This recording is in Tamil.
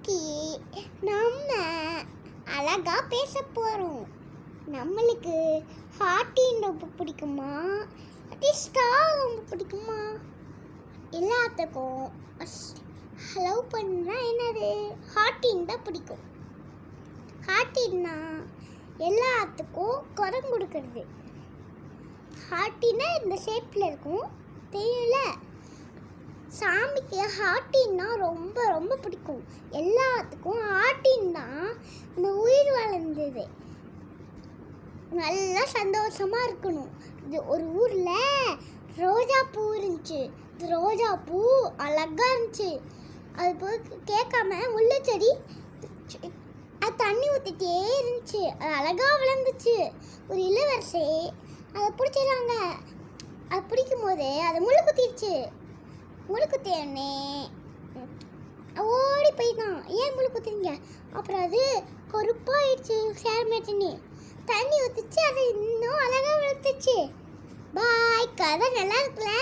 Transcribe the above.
இன்னைக்கு நம்ம அழகாக பேச போகிறோம் நம்மளுக்கு ஹாட்டின் ரொம்ப பிடிக்குமா? அது ஸ்டார் ரொம்ப பிடிக்குமா? எல்லாத்துக்கும் லவ் பண்ணால் என்னது? ஹாட்டின் தான் பிடிக்கும். ஹாட்டின்னா எல்லாத்துக்கும் குரம் கொடுக்கறது. ஹார்ட்டினா இந்த ஷேப்பில் இருக்கும். தெரியும்ல? சாமிக்கு ஹார்ட்டி ரொம்ப ரொம்ப பிடிக்கும். எல்லாத்துக்கும் ஆட்டின் தான் அந்த உயிர் வளர்ந்தது. நல்லா சந்தோஷமாக இருக்கணும். இது ஒரு ஊரில் ரோஜா பூ இருந்துச்சு. இது ரோஜா பூ அழகா இருந்துச்சு. அது போய் கேட்காம முள்ளு செடி அது தண்ணி ஊற்றிட்டே இருந்துச்சு. அது அழகாக வளர்ந்துச்சு ஒரு இளவரசி அதை பிடிச்சிடுறாங்க. அது பிடிக்கும் போது அதை முள்ளு குத்திடுச்சு முழு குத்தியனே ஓடி தான் ஏன் முழு குத்துறீங்க? அப்புறம் அது கருப்பாயிடுச்சு சேர்மேட்டுன்னு தண்ணி ஊற்றிச்சு அது இன்னும் அழகாக வளர்த்துச்சு. பாய் கதை நல்லா இருக்குல்ல?